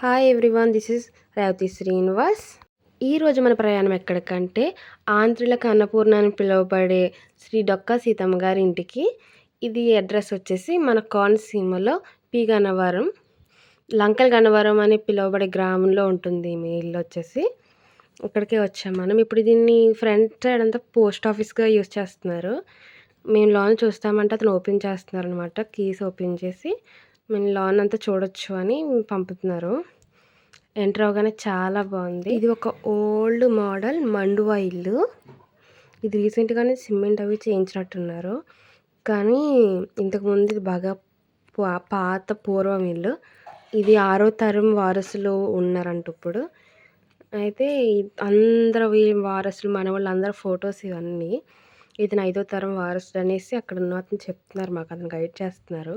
Hi everyone this is Revathi Srinivas ఈరోజు మన ప్రయాణం ఎక్కడికంటే ఆంధ్రులకు అన్నపూర్ణ అని పిలువబడే శ్రీ డొక్కా సీతమ్మ గారి ఇంటికి. ఇది అడ్రస్ వచ్చేసి మన కోనసీమలో పి గన్నవరం. లంకల్ గన్నవరం అని పిలువబడే గ్రామంలో ఉంటుంది మీ ఇల్లు వచ్చేసి. ఇక్కడికే వచ్చాం మనం. ఇప్పుడు దీన్ని ఫ్రంట్ సైడ్ అంతా పోస్ట్ ఆఫీస్గా యూస్ చేస్తున్నారు. మేము లోన్ చూస్తామంటే అతను ఓపెన్ చేస్తున్నారు అనమాట కీస్ ఓపెన్ చేసి మేము లాన్ అంతా చూడొచ్చు అని పంపుతున్నారు. ఎంటర్ అవగానే చాలా బాగుంది. ఇది ఒక ఓల్డ్ మోడల్ మండువా ఇల్లు. ఇది రీసెంట్గానే సిమెంట్ అవి చేయించినట్టున్నారు. కానీ ఇంతకుముందు ఇది బాగా పాత పూర్వం ఇల్లు. ఇది ఆరో తరం వారసులు ఉన్నారంట ఇప్పుడు. అయితే అందరు వారసులు మన వాళ్ళు అందరు ఫొటోస్ ఇవన్నీ. ఇతను ఐదో తరం వారసుడు అనేసి అక్కడ ఉన్న అతను చెప్తున్నారు మాకు అతను గైడ్ చేస్తున్నారు.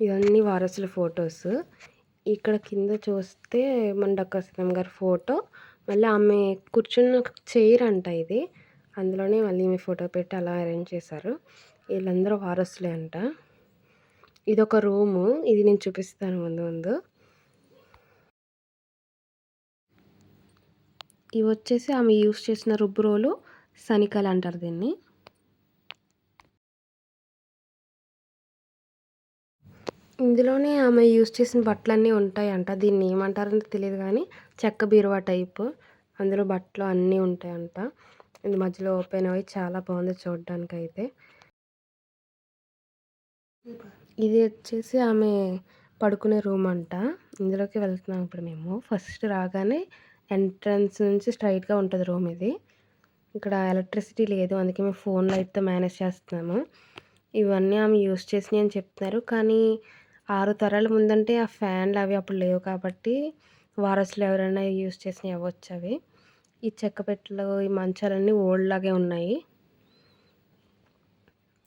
ఇవన్నీ వారసుల ఫొటోస్. ఇక్కడ కింద చూస్తే మన డాక్టర్ సీతమ్మ గారి ఫోటో. మళ్ళీ ఆమె కూర్చున్న చైర్ అంట ఇది. అందులోనే మళ్ళీ ఈమె ఫోటో పెట్టి అలా అరేంజ్ చేశారు. వీళ్ళందరూ వారసులే అంట. ఇది ఒక రూము. ఇది నేను చూపిస్తాను ముందు ముందు. ఇవి వచ్చేసి ఆమె యూస్ చేసిన రుబ్బురోలు సనికలు అంటారు దీన్ని. ఇందులోనే ఆమె యూజ్ చేసిన బట్టలన్నీ ఉంటాయంట. దీన్ని ఏమంటారని తెలియదు కానీ చెక్క బీరువా టైపు. అందులో బట్టలు అన్నీ ఉంటాయంట. ఇది మధ్యలో ఓపెన్ అయ్యి చాలా బాగుంది చూడడానికి అయితే ఇది వచ్చేసి ఆమె పడుకునే రూమ్ అంట. ఇందులోకి వెళ్తున్నాం ఇప్పుడు మేము. ఫస్ట్ రాగానే ఎంట్రన్స్ నుంచి స్ట్రైట్గా ఉంటుంది రూమ్ ఇది. ఇక్కడ ఎలక్ట్రిసిటీ లేదు. అందుకే మేము ఫోన్ లైట్తో మేనేజ్ చేస్తున్నాము. ఇవన్నీ ఆమె యూస్ చేసినాయి అని చెప్తున్నారు. కానీ ఆరు తరాల ముందంటే ఆ ఫ్యాన్లు అవి అప్పుడు లేవు కాబట్టి వారసులు ఎవరైనా యూస్ చేసినవి అవ్వచ్చు అవి. ఈ చెక్క పెట్టెలు ఈ మంచాలన్నీ ఓల్డ్ లాగే ఉన్నాయి.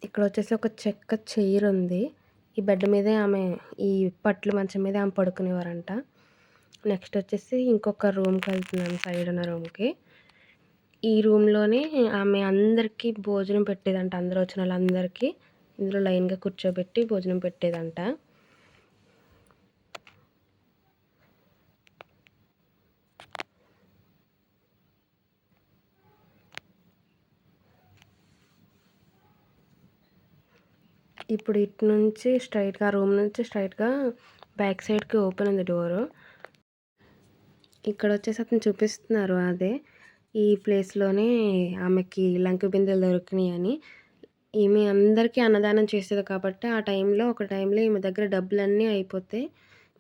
ఇక్కడ వచ్చేసి ఒక చెక్క చైర్ ఉంది. ఈ బెడ్ మీదే ఆమె ఈ పట్లు మంచం మీద ఆమె పడుకునేవారంట. నెక్స్ట్ వచ్చేసి ఇంకొక రూమ్కి వెళ్తున్నాను సైడ్ ఉన్న రూమ్కి. ఈ రూమ్లోనే ఆమె అందరికీ భోజనం పెట్టేదంట అందరూ వచ్చిన వాళ్ళందరికీ. ఇందులో లైన్గా కూర్చోబెట్టి భోజనం పెట్టేదంట. ఇప్పుడు ఇటు నుంచి స్ట్రైట్గా రూమ్ నుంచి స్ట్రైట్గా బ్యాక్ సైడ్కి ఓపెన్ ఉంది డోరు. ఇక్కడ వచ్చేసి అతను చూపిస్తున్నారు అదే. ఈ ప్లేస్లోనే ఆమెకి లంక బిందెలు దొరికినాయి అని. ఈమె అందరికీ అన్నదానం చేసేది కాబట్టి ఆ టైంలో ఒక టైంలో ఈమె దగ్గర డబ్బులన్నీ అయిపోతే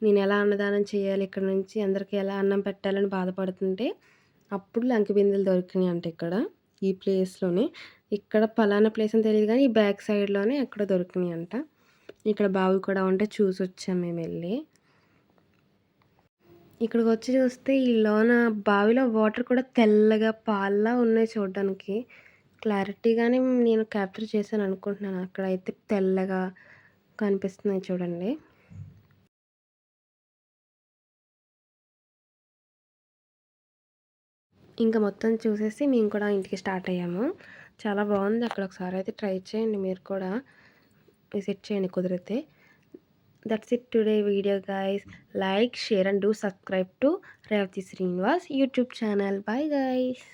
నేను ఎలా అన్నదానం చేయాలి? ఇక్కడ నుంచి అందరికీ ఎలా అన్నం పెట్టాలని బాధపడుతుంటే అప్పుడు లంక బిందెలు దొరికినాయి అంట ఇక్కడ ఈ ప్లేస్లోనే. ఇక్కడ పలానా ప్లేస్ అని తెలియదు కానీ ఈ బ్యాక్ సైడ్లోనే ఎక్కడ దొరికినాయి అంట ఇక్కడ బావి కూడా ఉంటే చూసి వచ్చాం మేము వెళ్ళి. ఇక్కడికి వచ్చి చూస్తే ఈ లోన బావిలో వాటర్ కూడా తెల్లగా పాల్లా ఉన్నాయి చూడడానికి. క్లారిటీగానే నేను క్యాప్చర్ చేశాను అనుకుంటున్నాను. అక్కడ అయితే తెల్లగా కనిపిస్తున్నాయి చూడండి. ఇంకా మొత్తం చూసేసి మేము కూడా ఇంటికి స్టార్ట్ అయ్యాము. చాలా బాగుంది. అక్కడ ఒకసారి అయితే ట్రై చేయండి మీరు కూడా. విజిట్ చేయండి కుదిరితే. That's it today video guys like share and do subscribe to Revathi Srinivas YouTube channel bye guys